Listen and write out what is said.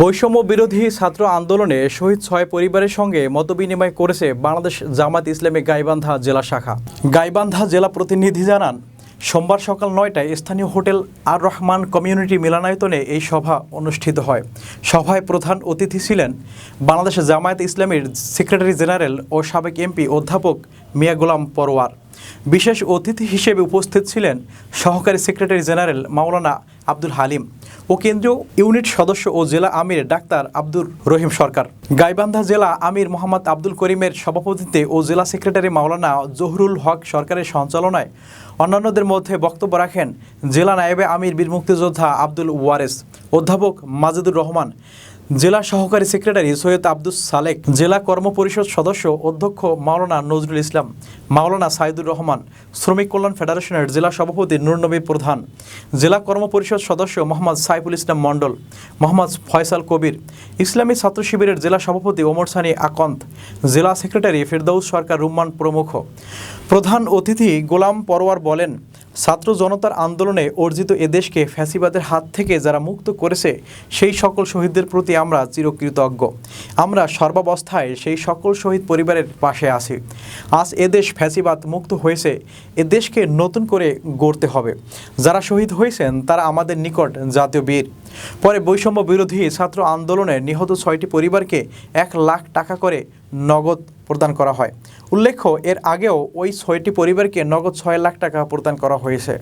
বৈষম্য বিরোধী ছাত্র আন্দোলনে শহীদ ছয় পরিবারের সঙ্গে মতবিনিময় করেছে বাংলাদেশ জামাত ইসলামী গাইবান্ধা জেলা শাখা। গাইবান্ধা জেলা প্রতিনিধি জানান, সোমবার সকাল নয়টায় স্থানীয় হোটেল আর রহমান কমিউনিটি মিলনায়তনে এই সভা অনুষ্ঠিত হয়। সভায় প্রধান অতিথি ছিলেন বাংলাদেশ জামায়াত ইসলামীর সেক্রেটারি জেনারেল ও সাবেক এমপি অধ্যাপক মিয়া গোলাম পরোয়ার বিশেষ অতিথি হিসেবে উপস্থিত ছিলেন সহকারী সেক্রেটারি জেনারেল মাওলানা আব্দুল হালিম ও কেন্দ্রীয় ইউনিট সদস্য ও জেলা আমির ডাক্তার আব্দুর রহিম সরকার। গাইবান্ধা জেলা আমির মোহাম্মদ আব্দুল করিমের সভাপতিত্বে ও জেলা সেক্রেটারি মাওলানা জহুরুল হক সরকারের সঞ্চালনায় অন্যান্যদের মধ্যে বক্তব্য রাখেন জেলা নায়েবে আমির বীর মুক্তিযোদ্ধা আব্দুল ওয়ারেস, অধ্যাপক মাজেদুর রহমান জেলা সহকারী সেক্রেটারি সৈয়দ আব্দুস সালেক, জেলা কর্মপরিষদ সদস্য অধ্যক্ষ মাওলানা নজরুল ইসলাম, মাওলানা সাইদুর রহমান, শ্রমিক কল্যাণ ফেডারেশনের জেলা সভাপতি নুরনবী প্রধান, জেলা কর্মপরিষদ সদস্য মোহাম্মদ সাইফুল ইসলাম মণ্ডল, মোহাম্মদ ফয়সাল কবির, ইসলামী ছাত্র শিবিরের জেলা সভাপতি ওমর সানি আকন্ত জেলা সেক্রেটারি ফেরদৌস সরকার রুম্মান প্রমুখ। প্রধান অতিথি গোলাম পরোয়ার বলেন ছাত্র জনতার আন্দোলনে অর্জিত এদেশকে ফ্যাসিবাদের হাত থেকে যারা মুক্ত করেছে, সেই সকল শহীদদের প্রতি আমরা চিরকৃতজ্ঞ। আমরা সর্বাবস্থায় সেই সকল শহীদ পরিবারের পাশে আছি। আজ এদেশ ফ্যাসিবাদ মুক্ত হয়েছে এদেশকে নতুন করে গড়তে হবে। যারা শহীদ হয়েছেন, তারা আমাদের নিকট জাতীয় বীর। পরে বৈষম্য বিরোধী ছাত্র আন্দোলনে নিহত ছয়টি পরিবারকে এক লাখ টাকা করে নগদ প্রদান করা হয়। উল্লেখ্য, এর আগেও ওই ছয়টি পরিবারকে নগদ ছয় লাখ টাকা প্রদান করা হয়েছে।